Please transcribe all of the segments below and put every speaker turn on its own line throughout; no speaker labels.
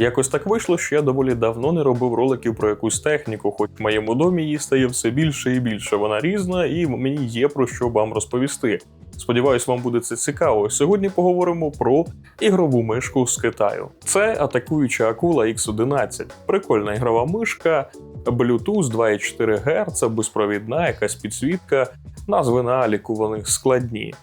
Якось так вийшло, що я доволі давно не робив роликів про якусь техніку, хоч в моєму домі її стає все більше і більше. Вона різна, і мені є про що вам розповісти. Сподіваюсь, вам буде це цікаво. Сьогодні поговоримо про ігрову мишку з Китаю. Це атакуюча акула X11. Прикольна ігрова мишка, Bluetooth 2,4 Гц, безпровідна, якась підсвітка, назви на аліку вони складні.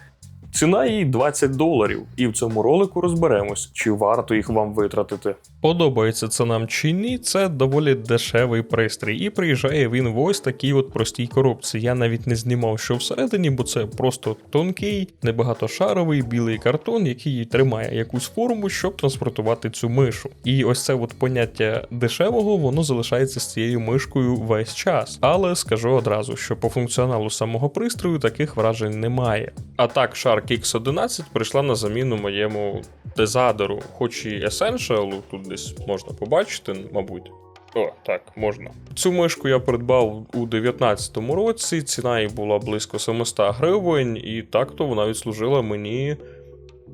Ціна їй 20 доларів, і в цьому ролику розберемось, чи варто їх вам витратити. Подобається це нам чи ні, це доволі дешевий пристрій, і приїжджає він в ось такій от простій коробці. Я навіть не знімав, що всередині, бо це просто тонкий, небагатошаровий білий картон, який тримає якусь форму, щоб транспортувати цю мишу. І ось це от поняття дешевого, воно залишається з цією мишкою весь час. Але скажу одразу, що по функціоналу самого пристрою таких вражень немає. А так, Shark X11 прийшла на заміну моєму дезадеру, хоч і Essential, тут десь можна побачити, мабуть. О, так, можна. Цю мишку я придбав у 2019 році, ціна їй була близько 700 гривень, і так-то вона відслужила мені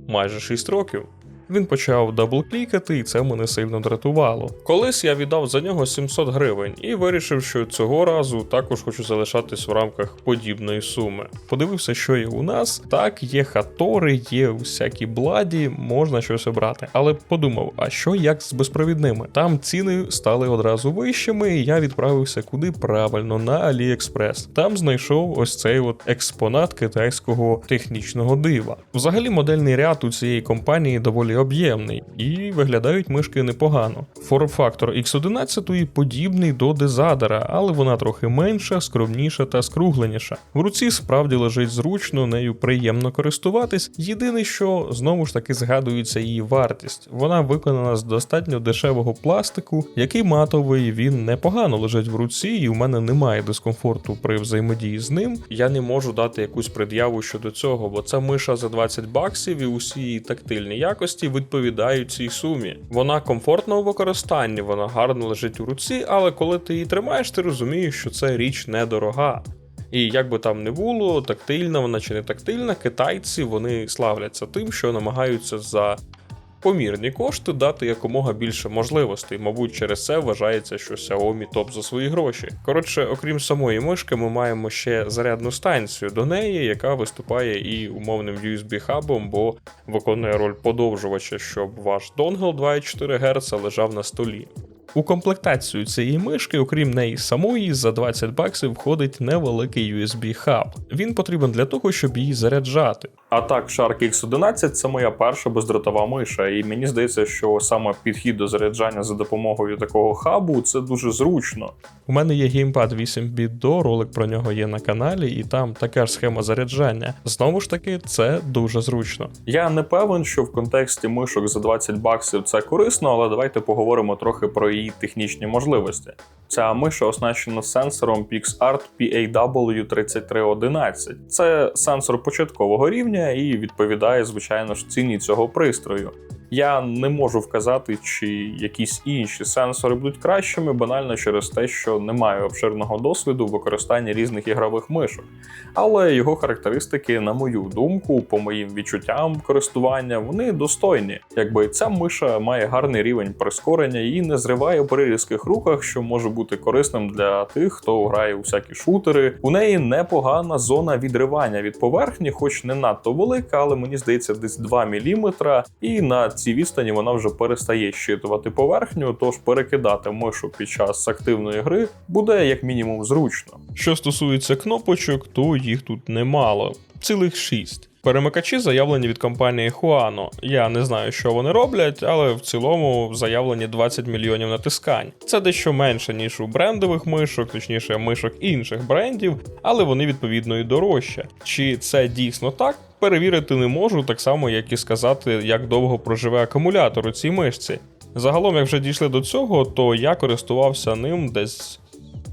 майже 6 років. Він почав даблклікати, і це мене сильно дратувало. Колись я віддав за нього 700 гривень і вирішив, що цього разу також хочу залишатись в рамках подібної суми. Подивився, що є у нас. Так, є хатори, є всякі бладі, можна щось обрати. Але подумав, а що як з безпровідними? Там ціни стали одразу вищими, і я відправився куди правильно на AliExpress. Там знайшов ось цей от експонат китайського технічного дива. Взагалі, модельний ряд у цієї компанії доволі об'ємний і виглядають мишки непогано. Форм-фактор X11 подібний до дезадера, але вона трохи менша, скромніша та скругленіша. В руці справді лежить зручно, нею приємно користуватись. Єдине, що знову ж таки згадується її вартість. Вона виконана з достатньо дешевого пластику, який матовий, він непогано лежить в руці, і у мене немає дискомфорту при взаємодії з ним. Я не можу дати якусь пред'яву щодо цього, бо це миша за 20 баксів і усі її тактильні якості відповідають цій сумі. Вона комфортна у використанні, вона гарно лежить у руці, але коли ти її тримаєш, ти розумієш, що це річ недорога. І як би там не було, тактильна вона чи не тактильна, китайці вони славляться тим, що намагаються за помірні кошти дати якомога більше можливостей. Мабуть, через це вважається, що Xiaomi топ за свої гроші. Коротше, окрім самої мишки, ми маємо ще зарядну станцію до неї, яка виступає і умовним USB-хабом, бо виконує роль подовжувача, щоб ваш донгл 2,4 Гц лежав на столі. У комплектацію цієї мишки, окрім неї самої, за 20 баксів входить невеликий USB-хаб. Він потрібен для того, щоб її заряджати. А так, Shark X11 це моя перша бездротова миша, і мені здається, що саме підхід до заряджання за допомогою такого хабу це дуже зручно. У мене є геймпад 8 біт до, ролик про нього є на каналі, і там така ж схема заряджання. Знову ж таки, це дуже зручно. Я не певен, що в контексті мишок за 20 баксів це корисно, але давайте поговоримо трохи про її технічні можливості. Ця миша оснащена сенсором PixArt PAW3311. Це сенсор початкового рівня і відповідає, звичайно ж, ціні цього пристрою. Я не можу вказати, чи якісь інші сенсори будуть кращими, банально через те, що не маю обширного досвіду використання різних ігрових мишок. Але його характеристики, на мою думку, по моїм відчуттям користування, вони достойні. Якби ця миша має гарний рівень прискорення і не зриває при різких рухах, що може бути корисним для тих, хто грає у всякі шутери. У неї непогана зона відривання від поверхні, хоч не надто велика, але мені здається, десь 2 мм, і на цій відстані вона вже перестає щитувати поверхню, тож перекидати мишу під час активної гри буде як мінімум зручно. Що стосується кнопочок, то їх тут немало, цілих 6. Перемикачі заявлені від компанії Huano. Я не знаю, що вони роблять, але в цілому заявлені 20 мільйонів натискань. Це дещо менше, ніж у брендових мишок, точніше мишок інших брендів, але вони відповідно і дорожче. Чи це дійсно так? Перевірити не можу, так само як і сказати, як довго проживе акумулятор у цій мишці. Загалом, як вже дійшли до цього, то я користувався ним десь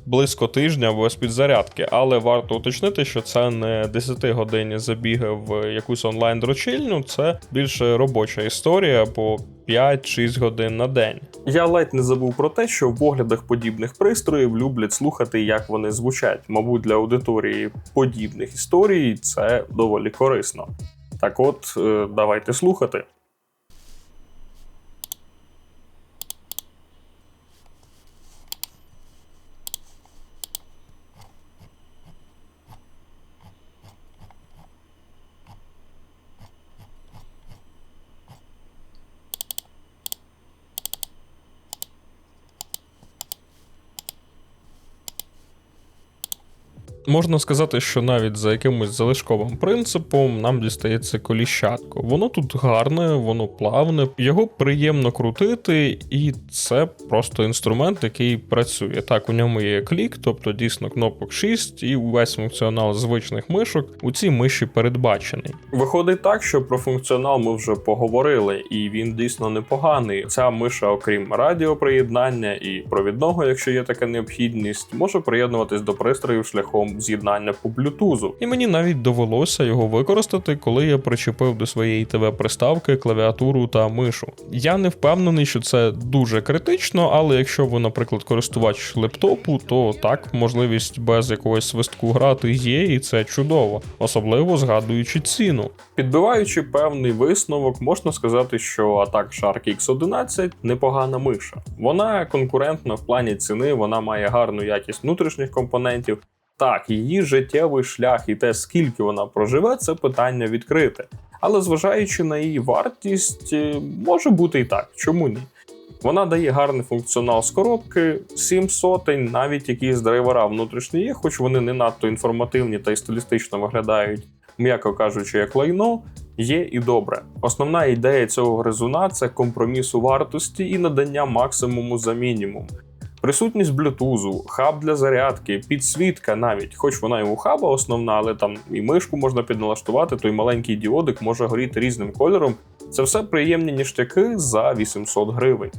близько тижня без підзарядки, але варто уточнити, що це не 10-годинні забіги в якусь онлайн-дрочильню, це більше робоча історія по 5-6 годин на день. Я ледь не забув про те, що в оглядах подібних пристроїв люблять слухати, як вони звучать. Мабуть, для аудиторії подібних історій це доволі корисно. Так от, е, давайте слухати. Можна сказати, що навіть за якимось залишковим принципом нам дістається коліщатко. Воно тут гарне, воно плавне, його приємно крутити, і це просто інструмент, який працює. Так, у ньому є клік, тобто дійсно кнопок 6, і увесь функціонал звичних мишок у цій миші передбачений. Виходить так, що про функціонал ми вже поговорили, і він дійсно непоганий. Ця миша, окрім радіоприєднання і провідного, якщо є така необхідність, може приєднуватись до пристроїв шляхом з'єднання по блютузу. І мені навіть довелося його використати, коли я причепив до своєї ТВ-приставки клавіатуру та мишу. Я не впевнений, що це дуже критично, але якщо ви, наприклад, користувач лептопу, то так, можливість без якогось свистку грати є, і це чудово, особливо згадуючи ціну. Підбиваючи певний висновок, можна сказати, що Attack Shark X11 непогана миша. Вона конкурентна в плані ціни, вона має гарну якість внутрішніх компонентів. Так, її життєвий шлях і те, скільки вона проживе, це питання відкрите. Але зважаючи на її вартість, е, може бути і так, чому ні? Вона дає гарний функціонал з коробки, 7 сотень, навіть якісь драйвера внутрішні є, хоч вони не надто інформативні та й стилістично виглядають, м'яко кажучи, як лайно, є і добре. Основна ідея цього гризуна це компроміс у вартості і надання максимуму за мінімум. Присутність блютузу, хаб для зарядки, підсвітка навіть, хоч вона і у хаба основна, але там і мишку можна підналаштувати, той маленький діодик може горіти різним кольором. Це все приємні ніштяки за 800 гривень.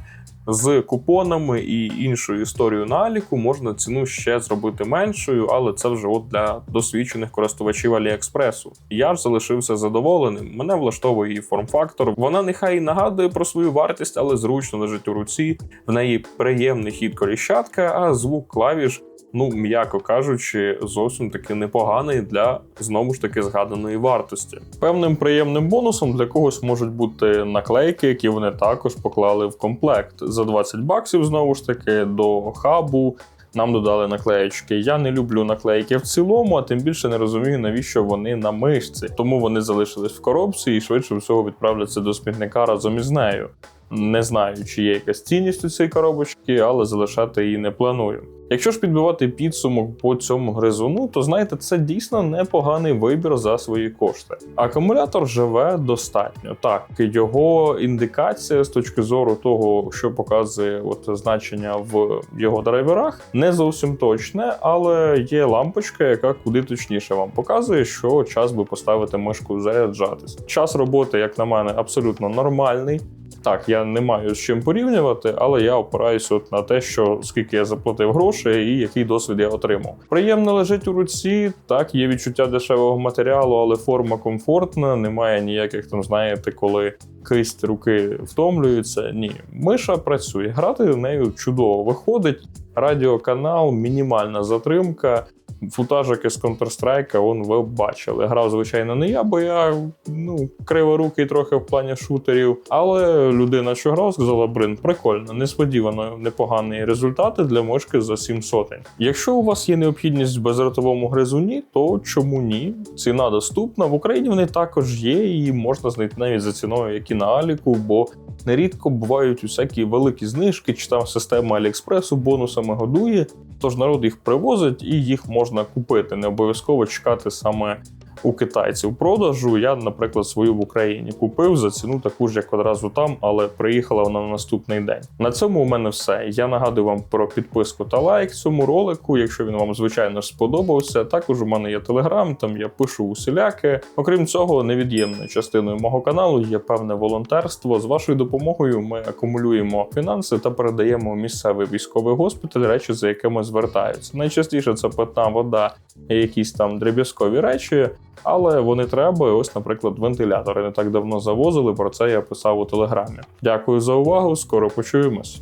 З купонами і іншою історією наліку можна ціну ще зробити меншою, але це вже от для досвідчених користувачів Аліекспресу. Я ж залишився задоволеним. Мене влаштовує її форм-фактор. Вона нехай і нагадує про свою вартість, але зручно лежить у руці. В неї приємний хід коліщатка, а звук клавіш ну м'яко кажучи, зовсім таки непоганий для знову ж таки згаданої вартості. Певним приємним бонусом для когось можуть бути наклейки, які вони також поклали в комплект за 20 баксів. Знову ж таки, до хабу. Нам додали наклеєчки. Я не люблю наклейки в цілому, а тим більше не розумію, навіщо вони на мишці. Тому вони залишились в коробці і швидше всього відправляться до смітника разом із нею. Не знаю, чи є якась цінність у цієї коробочки, але залишати її не планую. Якщо ж підбивати підсумок по цьому гризуну, то знаєте, це дійсно непоганий вибір за свої кошти. Акумулятор живе достатньо. Так, його індикація з точки зору того, що показує от значення в його драйверах, не зовсім точне, але є лампочка, яка куди точніше вам показує, що час би поставити мишку заряджатись. Час роботи, як на мене, абсолютно нормальний. Так, я не маю з чим порівнювати, але я опираюся от на те, що скільки я заплатив грошей і який досвід я отримав. Приємно лежить у руці, так, є відчуття дешевого матеріалу, але форма комфортна, немає ніяких там, знаєте, коли кисть руки втомлюється. Ні, миша працює, грати нею чудово виходить. Радіоканал, мінімальна затримка. Футажики з Counter-Strike, он ви бачили. Грав, звичайно, не я, бо я ну, криворукий трохи в плані шутерів. Але людина, що грав, сказала, брин, прикольно, несподівано непогані результати для мишки за 7 сотень. Якщо у вас є необхідність в безротовому гризуні, то чому ні? Ціна доступна. В Україні вони також є, і можна знайти навіть за ціною, як і на Аліку, бо нерідко бувають усякі великі знижки, чи там система Аліекспресу бонусами годує. Тож народ їх привозить і їх можна купити. Не обов'язково чекати саме у китайців продажу. Я, наприклад, свою в Україні купив за ціну таку ж, як одразу там, але приїхала вона на наступний день. На цьому у мене все. Я нагадую вам про підписку та лайк цьому ролику, якщо він вам звичайно сподобався. Також у мене є телеграм, там я пишу усіляки. Окрім цього, невід'ємною частиною мого каналу є певне волонтерство. З вашою допомогою ми акумулюємо фінанси та передаємо місцевий військовий госпіталь речі, за якими звертаються. Найчастіше це питна вода і якісь там дріб'язкові речі але вони треба. Ось, наприклад, вентилятори не так давно завозили. Про це я писав у телеграмі. Дякую за увагу. Скоро почуємось.